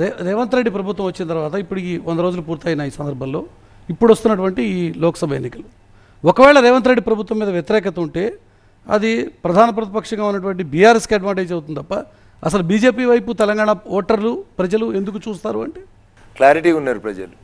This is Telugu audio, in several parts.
రే రేవంత్ రెడ్డి ప్రభుత్వం వచ్చిన తర్వాత ఇప్పుడు ఈ వంద రోజులు పూర్తయిన ఈ సందర్భంలో. ఇప్పుడు వస్తున్నటువంటి ఈ లోక్సభ ఎన్నికలు. ఒకవేళ రేవంత్ రెడ్డి ప్రభుత్వం మీద వ్యతిరేకత ఉంటే అది ప్రధాన ప్రతిపక్షంగా ఉన్నటువంటి బీఆర్ఎస్కి అడ్వాంటేజ్ అవుతుంది తప్ప అసలు బీజేపీ వైపు తెలంగాణ ఓటర్లు ప్రజలు ఎందుకు చూస్తారు అంటే? క్లారిటీ ఉన్నారు ప్రజలు.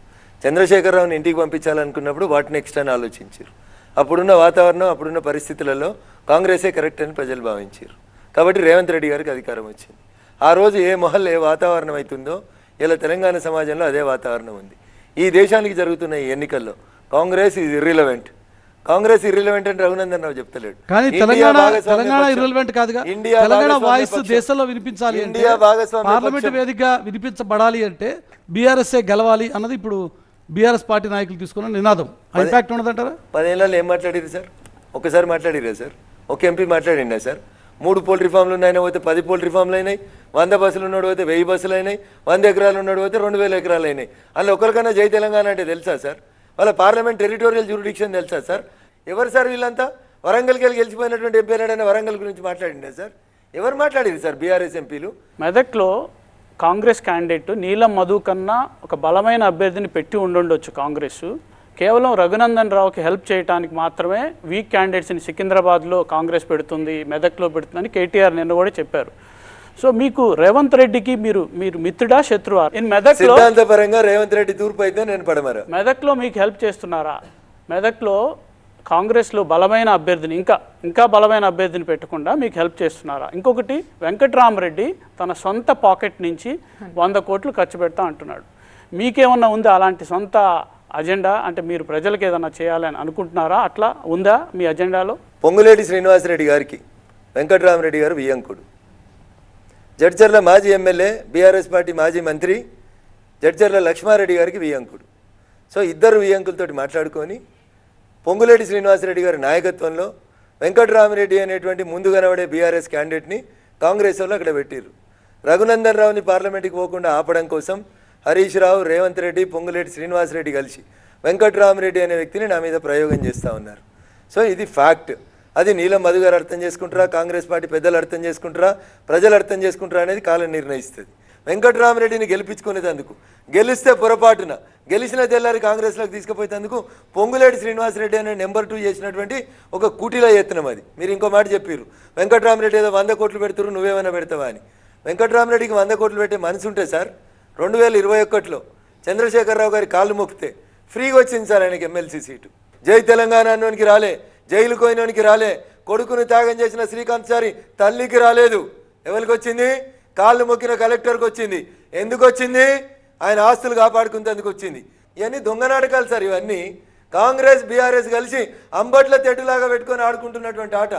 చంద్రశేఖరరావుని ఇంటికి పంపించాలనుకున్నప్పుడు వాట్ నెక్స్ట్ అని ఆలోచించారు. అప్పుడున్న వాతావరణం అప్పుడున్న పరిస్థితులలో కాంగ్రెసే కరెక్ట్ అని ప్రజలు భావించారు. కాబట్టి రేవంత్ రెడ్డి గారికి అధికారం వచ్చింది. ఆ రోజు ఏ మొహల్ ఏ వాతావరణం అవుతుందో ఇలా తెలంగాణ సమాజంలో అదే వాతావరణం ఉంది. ఈ దేశానికి జరుగుతున్న ఈ ఎన్నికల్లో Congress is irrelevant Congress irrelevant అంటే రఘునందన్ రావు చెప్తలేడు. కానీ తెలంగాణ తెలంగాణ పక్షం- ఇర్రెలవెంట్ కాదుగా? India Telangana voice. దేశంలో వినిపించాలి అంటే ఇండియా భాగస్వామ్య పార్లమెంట్. వేదికగా వినిపించబడాలి అంటే బీఆర్ఎస్ఏ గెలవాలి అన్నది ఇప్పుడు బీఆర్ఎస్ పార్టీ నాయకులు తీసుకున్న నినాదం. ఇంపాక్ట్ ఉన్నదంటారా? పదేళ్ళలో ఏం మాట్లాడారు సార్? ఒకసారి మాట్లాడిరా సార్? ఒక ఎంపీ మాట్లాడిండా సార్? మూడు పోల్ట్రీ ఫామ్లు ఉన్నాయని పోతే పది పోల్ట్రీ ఫామ్లు అయినాయి. వంద బస్సులు ఉన్నాడు పోతే వెయ్యి బస్సులు అయినాయి. వంద ఎకరాలు ఉన్నాడు పోతే రెండు వేల ఎకరాలు అయినాయి. అందులో ఒకరికన్నా జై తెలంగాణ అంటే తెలుసా సార్? వాళ్ళ పార్లమెంట్ టెరిటోరియల్ జ్యూరిడిక్షన్ తెలుసా సార్? ఎవరు సార్ వీళ్ళంతా? వరంగల్కి వెళ్ళి గెలిచిపోయినటువంటి ఎంపీ ఎవరైనా వరంగల్ గురించి మాట్లాడిండే సార్? ఎవరు మాట్లాడేది సార్ బీఆర్ఎస్ ఎంపీలు? మెదక్లో కాంగ్రెస్ క్యాండిడేట్ నీలం మధు కన్నా ఒక బలమైన అభ్యర్థిని పెట్టి ఉండుండొచ్చు కాంగ్రెస్. కేవలం రఘునందన్ రావుకి హెల్ప్ చేయడానికి మాత్రమే వీక్ క్యాండిడేట్స్ని సికింద్రాబాద్లో కాంగ్రెస్ పెడుతుంది మెదక్లో పెడుతుందని కేటీఆర్ నిన్న కూడా చెప్పారు. సో మీకు రేవంత్ రెడ్డికి మీరు మీరు మిత్రుడా శత్రువా? ఇన్ మెదక్లో సిద్ధాంతపరంగా రేవంత్ రెడ్డి తూర్పు అయితే నేను పడమరా. మెదక్లో మీకు హెల్ప్ చేస్తున్నారా? మెదక్లో కాంగ్రెస్లో బలమైన అభ్యర్థిని ఇంకా ఇంకా బలమైన అభ్యర్థిని పెట్టకుండా మీకు హెల్ప్ చేస్తున్నారా? ఇంకొకటి వెంకట్రామరెడ్డి తన సొంత పాకెట్ నుంచి వంద కోట్లు ఖర్చు పెడతా అంటున్నాడు. మీకేమన్నా ఉందా అలాంటి సొంత అజెండా అంటే మీరు ప్రజలకు ఏదన్నా చేయాలని అనుకుంటున్నారా? అట్లా ఉందా మీ అజెండాలో? పొంగులేటి శ్రీనివాసరెడ్డి గారికి వెంకటరామరెడ్డి గారు వియ్యంకుడు జడ్చర్ల మాజీ ఎమ్మెల్యే బీఆర్ఎస్ పార్టీ మాజీ మంత్రి జడ్చర్ల లక్ష్మారెడ్డి గారికి వియ్యంకుడు సో ఇద్దరు వియ్యంకులతోటి మాట్లాడుకొని పొంగులేటి శ్రీనివాసరెడ్డి గారి నాయకత్వంలో వెంకటరామరెడ్డి అనేటువంటి ముందు కనబడే బీఆర్ఎస్ క్యాండిడేట్ని కాంగ్రెస్ వాళ్ళు అక్కడ పెట్టారు రఘునందన్ రావుని పార్లమెంట్కి పోకుండా ఆపడం కోసం హరీష్ రావు రేవంత్ రెడ్డి పొంగులేటి శ్రీనివాసరెడ్డి కలిసి వెంకట్రామరెడ్డి అనే వ్యక్తిని నా మీద ప్రయోగం చేస్తూ ఉన్నారు. సో ఇది ఫ్యాక్ట్. అది నీలం మధు గారు అర్థం చేసుకుంటారా? కాంగ్రెస్ పార్టీ పెద్దలు అర్థం చేసుకుంటారా? ప్రజలు అర్థం చేసుకుంటారా అనేది కాలం నిర్ణయిస్తుంది. వెంకట్రామరెడ్డిని గెలిపించుకునేందుకు గెలిస్తే పొరపాటున గెలిచిన తెల్లారి కాంగ్రెస్లోకి తీసుకుపోయేందుకు పొంగులేటి శ్రీనివాసరెడ్డి అనే నెంబర్ టూ చేసినటువంటి ఒక కూటిలో యత్నం అది. మీరు ఇంకో మాట చెప్పారు వెంకట్రామరెడ్డి ఏదో వంద కోట్లు పెడుతురు నువ్వేమైనా పెడతావా అని. వెంకట్రామరెడ్డికి వంద కోట్లు పెట్టే మనసు ఉంటే సార్? రెండు వేల ఇరవై ఒకటిలో చంద్రశేఖరరావు గారి కాళ్ళు మొక్కితే ఫ్రీగా వచ్చింది సార్ ఆయనకి ఎమ్మెల్సీ సీటు. జై తెలంగాణ అన్నోనికి రాలే జైలు కోయినోనికి రాలే కొడుకుని త్యాగం చేసిన శ్రీకాంత్ సారి తల్లికి రాలేదు. ఎవరికి వచ్చింది? కాళ్ళు మొక్కిన కలెక్టర్కి వచ్చింది. ఎందుకు వచ్చింది? ఆయన ఆస్తులు కాపాడుకునేందుకు వచ్చింది. ఇవన్నీ దొంగ నాటకాలు సార్ ఇవన్నీ. కాంగ్రెస్ బీఆర్ఎస్ కలిసి అంబట్ల తెడ్డులాగా పెట్టుకొని ఆడుకుంటున్నటువంటి ఆట.